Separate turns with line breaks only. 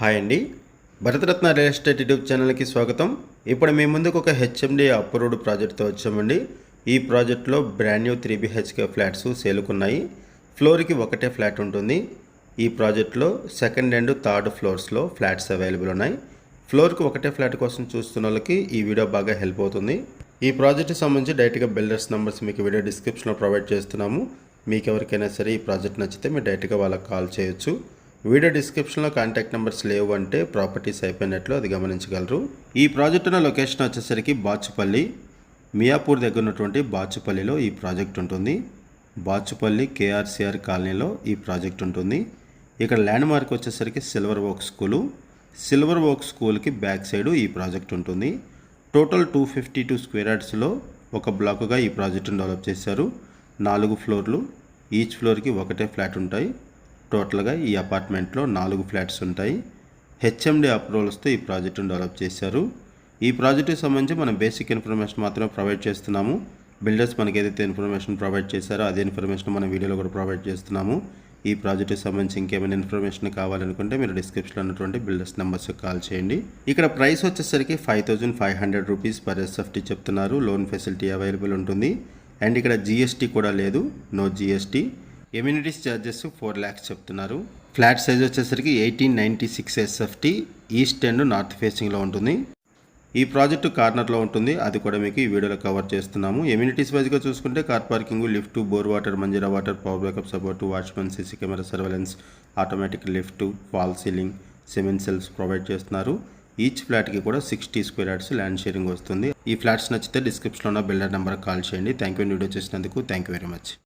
Hi అండి. Bharat Ratna real estate YouTube ఛానల్కి స్వాగతం. ఇప్పుడు మీ ముందుకు ఒక హెచ్ఎండి అప్రూవ్డ్ ప్రాజెక్ట్తో వచ్చామండి. ఈ ప్రాజెక్ట్లో brand new three B H K flats సేలుకున్నాయి. ఫ్లోర్కి ఒకటే ఫ్లాట్ ఉంటుంది. ఈ ప్రాజెక్ట్లో సెకండ్ అండ్ థర్డ్ ఫ్లోర్స్లో ఫ్లాట్స్ అవైలబుల్ ఉన్నాయి. ఫ్లోర్కి ఒకటే ఫ్లాట్ కోసం చూస్తున్న వాళ్ళకి ఈ వీడియో బాగా హెల్ప్ అవుతుంది. ఈ ప్రాజెక్ట్కి సంబంధించి డైరెక్ట్గా బిల్డర్స్ నెంబర్స్ మీకు వీడియో డిస్క్రిప్షన్లో ప్రొవైడ్ చేస్తున్నాము. మీకు ఎవరికైనా సరే ఈ ప్రాజెక్ట్ నచ్చితే మీరు డైరెక్ట్గా వాళ్ళకి కాల్ చేయొచ్చు. వీడియో డిస్క్రిప్షన్లో కాంటాక్ట్ నెంబర్స్ లేవు అంటే ప్రాపర్టీస్ అయిపోయినట్లు అది గమనించగలరు. ఈ ప్రాజెక్ట్ ఉన్న లొకేషన్ వచ్చేసరికి బాచుపల్లి మియాపూర్ దగ్గర ఉన్నటువంటి బాచుపల్లిలో ఈ ప్రాజెక్ట్ ఉంటుంది. బాచుపల్లి కేఆర్సీఆర్ కాలనీలో ఈ ప్రాజెక్ట్ ఉంటుంది. ఇక్కడ ల్యాండ్ మార్క్ వచ్చేసరికి silver work school. Silver work స్కూల్కి బ్యాక్ సైడ్ ఈ ప్రాజెక్ట్ ఉంటుంది. Total two fifty two square యార్డ్స్లో ఒక బ్లాక్గా ఈ ప్రాజెక్టును డెవలప్ చేశారు. నాలుగు ఫ్లోర్లు. ఈచ్ ఫ్లోర్కి ఒకటే ఫ్లాట్ ఉంటాయి. టోటల్గా ఈ అపార్ట్మెంట్లో నాలుగు ఫ్లాట్స్ ఉంటాయి. హెచ్ఎండి అప్రూవల్స్తో ఈ ప్రాజెక్టును డెవలప్ చేశారు. ఈ ప్రాజెక్టుకి సంబంధించి మనం బేసిక్ ఇన్ఫర్మేషన్ మాత్రమే ప్రొవైడ్ చేస్తున్నాము. బిల్డర్స్ మనకి ఏదైతే ఇన్ఫర్మేషన్ ప్రొవైడ్ చేశారో అదే ఇన్ఫర్మేషన్ మన వీడియోలో కూడా ప్రొవైడ్ చేస్తున్నాము. ఈ ప్రాజెక్ట్కి సంబంధించి ఇంకేమైనా ఇన్ఫర్మేషన్ కావాలనుకుంటే మీరు డిస్క్రిప్షన్లో ఉన్నటువంటి బిల్డర్స్ నెంబర్స్కి కాల్ చేయండి. ఇక్కడ ప్రైస్ వచ్చేసరికి five thousand five hundred rupees per S F T చెప్తున్నారు. లోన్ ఫెసిలిటీ అవైలబుల్ ఉంటుంది. అండ్ ఇక్కడ జిఎస్టీ కూడా లేదు. No GST amenities charges four lakhs చెప్తున్నారు. ఫ్లాట్ సైజ్ వచ్చేసరికి eighteen ninety six S F T east and north ఫేసింగ్లో ఉంటుంది. ఈ ప్రాజెక్టు కార్నర్లో ఉంటుంది. అది కూడా మీకు ఈ వీడియోలో కవర్ చేస్తున్నాము. ఎమ్యూనిటీస్ వైజ్గా చూసుకుంటే car parking lift bore water Manjira water power backup support watchmen CC camera surveillance automatic lift fall ceiling cement cells provide చేస్తున్నారు. ఈచ్ ఫ్లాట్కి కూడా sixty square yards land sharing వస్తుంది. ఈ ఫ్లాట్స్ నచ్చితే డిస్క్రిప్షన్లో ఉన్న బిల్డర్ నెంబర్ కాల్ చేయండి. Thank you video చేసినందుకు థ్యాంక్ యూ వెరీ మచ్.